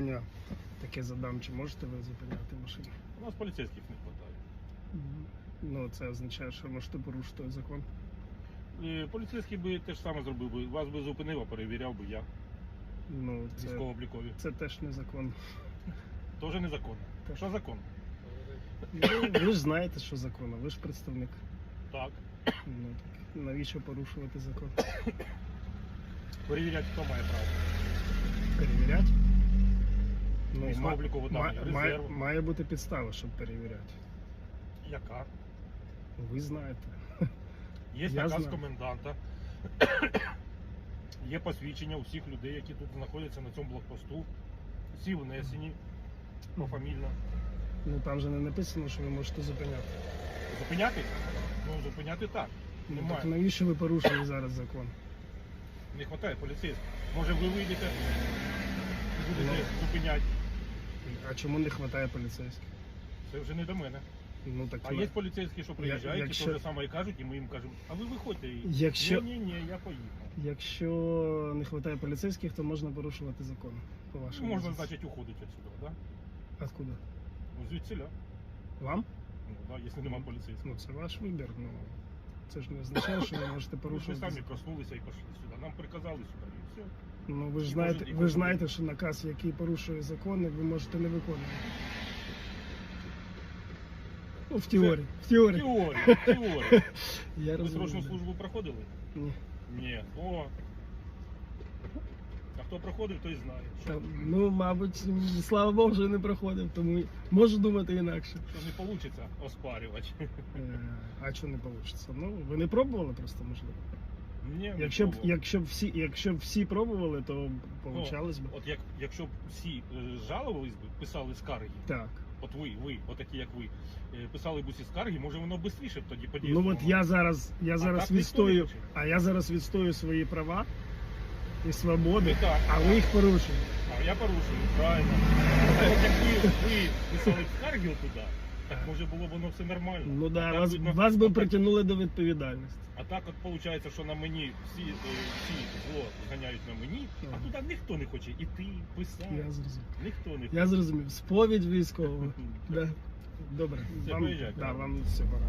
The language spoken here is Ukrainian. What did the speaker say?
питання таке задам. Чи можете ви зупиняти машину? У нас поліцейських не вистачає. Ну, це означає, що можете порушити закон. І поліцейський би те ж саме зробив би. Вас би зупинив, а перевіряв би я. Ну, це, Військово-облікові. це теж не закон. Теж незаконно. Так. Що закон? Ну, ви ж знаєте, що закон, а ви ж представник. Так. Ну, так навіщо порушувати закон? Перевіряти, хто має право. Перевіряти? Ну, Військово-облікові дані, ма- має, має бути підстава, щоб перевіряти. Яка? Ви знаєте. Є Я наказ знаю. коменданта. Є посвідчення усіх людей, які тут знаходяться на цьому блокпосту. Всі внесені пофамільно. Ну там же не написано, що ви можете зупиняти. Зупиняти? Ну, зупиняти так. Ну, Немає. так навіщо ви порушили зараз закон? Не вистачає поліцейських. Може ви вийдете і будете Ну. зупиняти. А чому не вистачає поліцейських? Це вже не до мене. Ну так А є поліцейські, що приїжджають, якщо- і те ж саме і кажуть, і ми їм кажемо, а ви виходьте і Якщо- ні, ні, ні, я поїхав. якщо не вистачає поліцейських, то можна порушувати закон. По Ну, вашому можна, позиції. значить, уходити відсюди, да? Откуда? Ну, звідсіля. Вам? Ну, да, якщо немає поліцейських. Ну це ваш вибір. Ну це ж не означає, що ви можете порушити. Ми ж самі проснулися і пішли сюди. Нам приказали сюди і все. Ну ви ж знаєте, ви ж знаєте, що наказ, який порушує закони, ви можете не виконувати. Ну, в теорії. В теорії. Теорія, теорія. Я Ви розумію. срочну службу проходили? Ні. Ні. О. А хто проходив, той знає. Що, Та, ну, мабуть, слава Богу, що не проходив, тому можу думати інакше. що не вийде оспарювати. Е, а що не вийде? Ну, ви не пробували просто, можливо. Ні, не Якщо б, пробував. якщо б всі, якщо б всі пробували, то получалось б. От як, якщо б всі е, жалувались би, писали скарги, Так. от ви, ви, отакі як ви, е, писали б усі скарги, може воно б швидше б тоді Ну от я зараз, я зараз так ніхто не відстою, хоче. а я зараз відстою свої права і свободи, так, а ви їх порушуєте. А я порушую, правильно. От як ви, ви писали скарги туди, так може було б воно все нормально. Ну да, так, вас, видно, вас би притягнули до відповідальності. А так от виходить, що на мені всі, е, всі зло зганяють на мені, а Ага. туди ніхто не хоче іти, писати. Я зрозумів. Ніхто не Я зрозумів. Сповідь військового. Да. Добре. Все, Вам, да, вам все пора.